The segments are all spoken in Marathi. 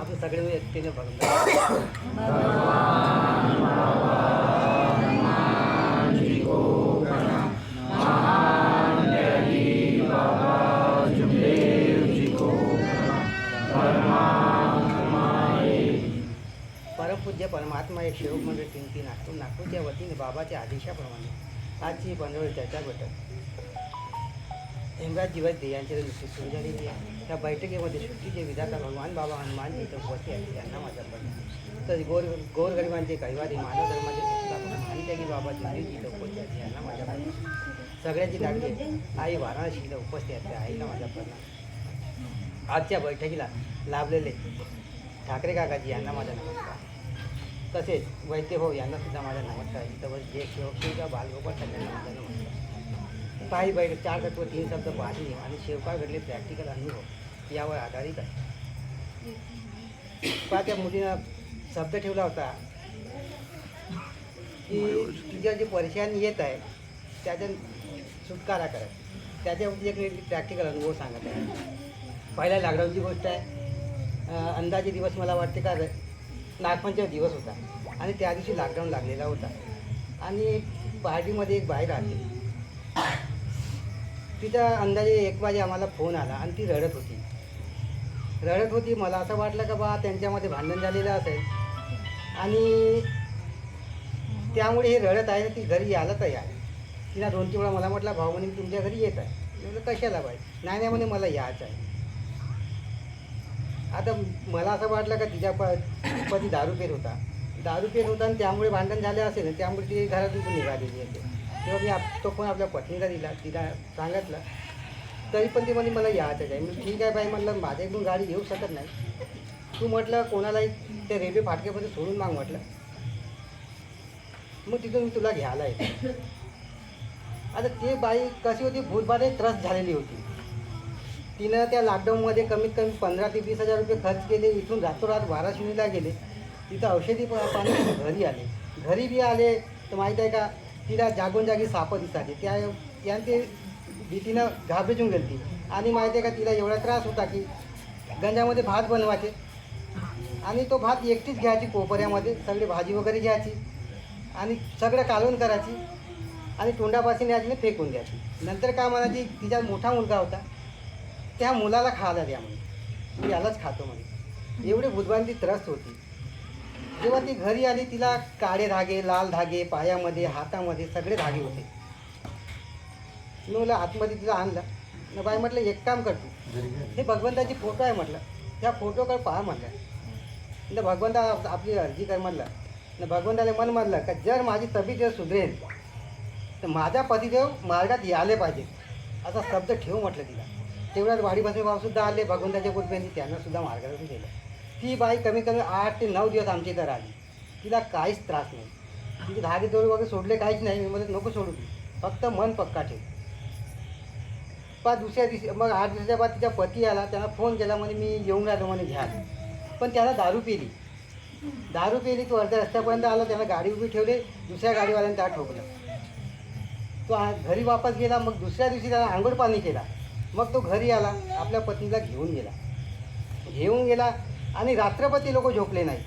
आपण सगळे मिळून परमपूज्य परमात्मा एक शेवक मंडळ तीन नागपूर नागपूरच्या वतीने बाबाच्या आदेशाप्रमाणे आजची पंधरवडी चर्चा भेटत हेमराज जीवन यांच्या दृष्टी सुरू झालेली आहे त्या बैठकीमध्ये सुट्टीचे विधाता भगवान बाबा हनुमान इथं उपस्थित आहेत त्यांना माझा पण तर गोर गोरगरिबांचे कैवारी मानव धर्माचे संस्थापक आणि त्यागी बाबा जिंदगी इथं उपस्थित आहेत यांना माझा प्रश्न सगळ्याची लाडकी आई वाराणसीला उपस्थित आहेत त्या आईला माझा प्रश्न आजच्या बैठकीला लाभलेले ठाकरे काकाजी यांना माझा नमस्कार. तसेच वैद्यभाऊ यांना सुद्धा माझा नमस्कार. इथं बस जे शिवशिवचा बालगोपाल सगळ्यांना माझा नमस्कार. पायी बैल चार तत्व तीन शब्द पाहणी आणि शेवकाळ घडले प्रॅक्टिकल अनुभव हो, यावर आधारित आहे. पहा त्या मुलीनं शब्द ठेवला होता की तिच्या जी परेशानी येत आहे त्याच्या सुटकारा करत. त्याच्यावरती एक प्रॅक्टिकल अनुभव सांगत आहे. पहिल्या लॉकडाऊनची गोष्ट आहे. अंदाजे दिवस मला वाटते का नागपंचम दिवस होता. आणि त्या दिवशी लॉकडाऊन लागलेला होता. आणि पार्टीमध्ये एक बाई आली तिचा अंदाजे एक वाजे आम्हाला फोन आला आणि ती रडत होती. रडत होती मला असं वाटलं का बा त्यांच्यामध्ये भांडण झालेलं असेल. आणि त्यामुळे हे रडत आहे ती घरी यायला तयार तिला दोन तीन वेळा मला म्हटलं भाऊ म्हणे तुमच्या घरी येत आहे. मी म्हटलं कशाला बाई? नाही नाही म्हणे मला यायचं आहे. आता मला असं वाटलं का तिच्या प पती दारू पेत होता. दारू पेत होता आणि त्यामुळे भांडण झाले असेल ना त्यामुळे ती घरातून निघालेली आहे. तेव्हा मी आप तो फोन आपल्या पत्नीला दिला तिला सांगितलं. तरी पण ती म्हणे मला यायचं आहे. मी ठीक आहे बाई म्हटलं माझ्या इकडून गाडी येऊ शकत नाही. तू म्हटलं कोणालाही त्या रेल्वे फाटक्यामध्ये सोडून माग म्हटलं. मग तिथून मी तुला घ्यायला येतो. आता ती बाई कशी होती भूतबाधे त्रस्त झालेली होती. तिनं त्या लॉकडाऊनमध्ये कमीत कमी पंधरा ते वीस हजार रुपये खर्च केले. इथून रातोरात वाराशिवनीला गेले. तिथं औषधी पाणी घरी आले. घरी बी आले. तर माहीत आहे का तिला जागून जागी सापं दिसाले त्या यानं ते भीतीनं घाबरेचून गेली ती आणि माहिती आहे का तिला एवढा त्रास होता की गंजामध्ये भात बनवायचे. आणि तो भात एकटीच घ्यायची कोपऱ्यामध्ये सगळी भाजी वगैरे घ्यायची आणि सगळं कालवण करायची आणि तोंडापाशी न्यायची फेकून द्यायची. नंतर काय म्हणायची तिचा मोठा मुलगा होता त्या मुलाला खायला द्या म्हणे. मी यालाच खातो म्हणे. एवढी बुधवांची त्रस्त होती. जेव्हा ती घरी आली तिला काळे धागे लाल धागे पायामध्ये हातामध्ये सगळे धागे होते. मी म्हटलं आतमध्ये तिला आणलं. न बाई म्हटलं एक काम कर तू. हे भगवंताची फोटो आहे म्हटलं. त्या फोटोकडे पहा म्हटलं. न भगवंता आप- आपली अर्जी कर म्हटलं. न भगवंताने मन म्हणलं का जर माझी तब्येत जर सुधरेल तर माझा पतिदेव मार्गात यायले पाहिजे. असा शब्द ठेव म्हटलं तिला. तेवढ्यात वाडी बसवे भावसुद्धा आले भगवंताच्या कृपेने त्यांना सुद्धा मार्गातून केलं. ती बाई कमी कमी आठ ते नऊ दिवस आमच्या इथं राहिली. तिला काहीच त्रास नाही. तिचे धागे दोरे वगैरे सोडले काहीच नाही. मी म्हणत नको सोडू फक्त मन पक्का ठेव. पा दुसऱ्या दिवशी मग आठ दिवसाच्या बाद तिचा पती आला. त्याला फोन केला म्हणे मी येऊन राहिलो म्हणे घ्या. पण त्याला दारू पिली. दारू पिली तो अर्ध्या रस्त्यापर्यंत आला. त्याला गाडी उभी ठेवली. दुसऱ्या गाडीवाल्याने त्याला ठोकलं. तो घरी वापस गेला. मग दुसऱ्या दिवशी त्याला आंघोळ पाणी केला. मग तो घरी आला. आपल्या पत्नीला घेऊन गेला. घेऊन गेला. आणि रात्रभर ते लोक झोपले नाही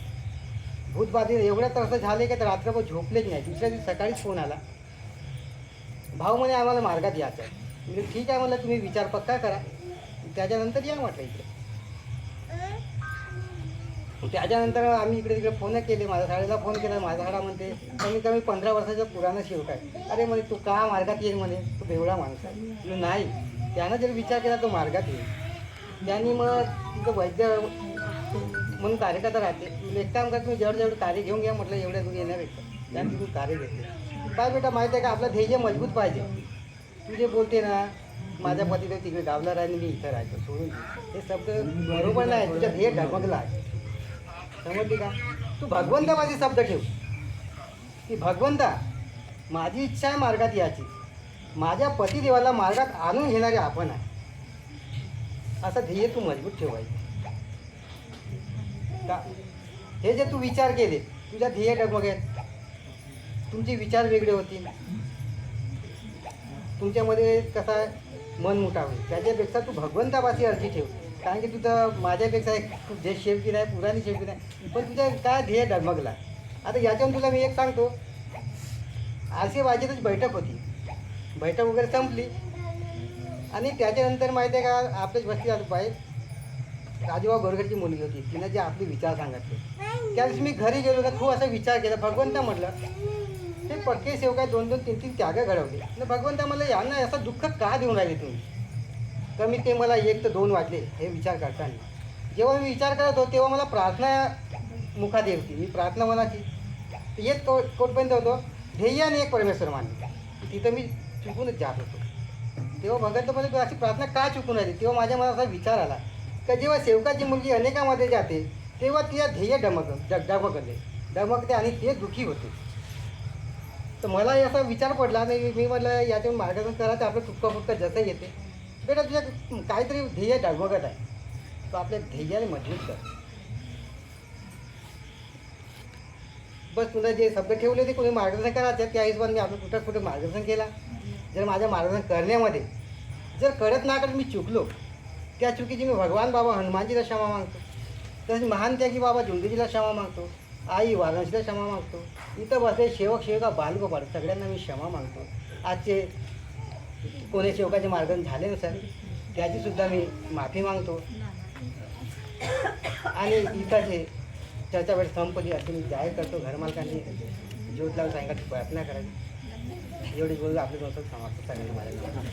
भूतबाधित एवढ्या त्रास झाले की तर रात्रभर झोपलेच नाही दुसऱ्या दिवशी सकाळीच फोन आला. भाऊ म्हणे आम्हाला मार्गात यायचं आहे म्हणजे ठीक आहे म्हणलं तुम्ही विचार पक्का करा. त्याच्यानंतर या म्हटलं इकडे. त्याच्यानंतर आम्ही इकडे तिकडे फोन केले. माझ्या शाळेला फोन केला. माझा शाळा म्हणते कमी कमी पंधरा वर्षाचा पुराणा शेवट आहे. अरे म्हणे तू का मार्गात येईल म्हणे? तो बेवडा माणूस आहे. नाही. त्यानं जर विचार केला तो मार्गात येईल. त्यांनी मग तिथं वैद्य म्हणून कार्यकर्ता राहते. म्हणलं, एक काम कर तुम्ही जेवढं जेवढं कार्य घेऊन घ्या म्हटलं एवढ्या दूर येण्यापेक्षा त्यानं तिथून कार्य घेतले काय बेटा माहिती आहे का? आपलं ध्येय मजबूत पाहिजे. तू जे बोलते ना माझ्या पतीदेव तिकडे गावला राहिले मी इथं राहायचो सोडून हे शब्द बरोबर नाही तुझ्या ध्येय ढगमगला आहे. समजली का? तू भगवंता माझे शब्द ठेव. की भगवंता माझी इच्छा आहे मार्गात याची माझ्या पतिदेवाला मार्गात आणून घेणारे आपण आहे. असं ध्येय तू मजबूत ठेवायचं. का? हे जे तू विचार केले तुझ्या ध्येय डगमगेल. तुमचे विचार वेगळे होतील. तुमच्यामध्ये कसा मन मोठा होईल त्याच्यापेक्षा तू भगवंतापाशी अर्जी ठेव. कारण की तुझं माझ्यापेक्षा एक खूप जे शेवकी नाही पुराणी शेवकी नाही. पण तुझ्या काय ध्येय डगमगला? आता याच्यावर तुला मी एक सांगतो. आरसी वाजेतच बैठक होती. बैठक वगैरे संपली. आणि त्याच्यानंतर माहिती आहे का आपल्याच बसली आलो बाहेर. राजूभाऊ गोरगडची मुलगी होती. तिनं जे आपले विचार सांगितले. त्या दिवशी मी घरी गेलो ना खूप असा विचार केला. भगवंता म्हटलं हे पक्के सेवकाय दोन दोन तीन तीन त्याग घडवले. आणि भगवंता मला यांना असं दुःख का देऊन राहिले तुम्ही? कमीत कमी मला एक तर दोन वाटले हे विचार करताना. जेव्हा मी विचार करत होतो तेव्हा मला प्रार्थना मुखात येत होती. मी प्रार्थना म्हणाची एक कोट कोटपर्यंत होतो ध्येय आणि एक परमेश्वर मानले. तिथं मी चुकूनच जात होतो. तेव्हा भगवंत तू अशी प्रार्थना का चुकून राहिली? तेव्हा माझ्या मनात असा विचार आला का जेव्हा सेवकाची मुलगी अनेकामध्ये जाते तेव्हा तिला ध्येय डमक डग डमकले डमकते आणि ते दुःखी होते. तर मला असा विचार पडला आणि मी म्हटलं याच्यावर मार्गदर्शन करा तर आपलं तुटकं फुटकं जसं येते. बेटा तुझ्या काहीतरी ध्येय डगमगत आहे. तो आपल्या ध्येयाने मजबूत कर. बस तुला जे शब्द ठेवले ते कोणी मार्गदर्शन करायचं त्या हिशोबाने मी आपलं कुठं कुठं मार्गदर्शन केला. जर माझ्या मार्गदर्शन करण्यामध्ये जर करत ना करत मी चुकलो त्या चुकीची मी भगवान बाबा हनुमानजीला क्षमा मागतो. तसेच महान त्यागी बाबा झुंडीजीला क्षमा मागतो. आई वाराणसीला क्षमा मागतो. इथं बसले सेवक सेवका बालगोपाल सगळ्यांना मी क्षमा मागतो. आजचे कोणी सेवकाचे मार्गन झाले नसेल त्याची मी माफी मागतो. आणि इथं चर्चा वेळ संपली असे मी जाहीर करतो. घरमालकांनी ज्योत लावून सांगायची प्रार्थना करायची एवढी गोष्ट आपले दोन समाप्त सगळ्यांना मला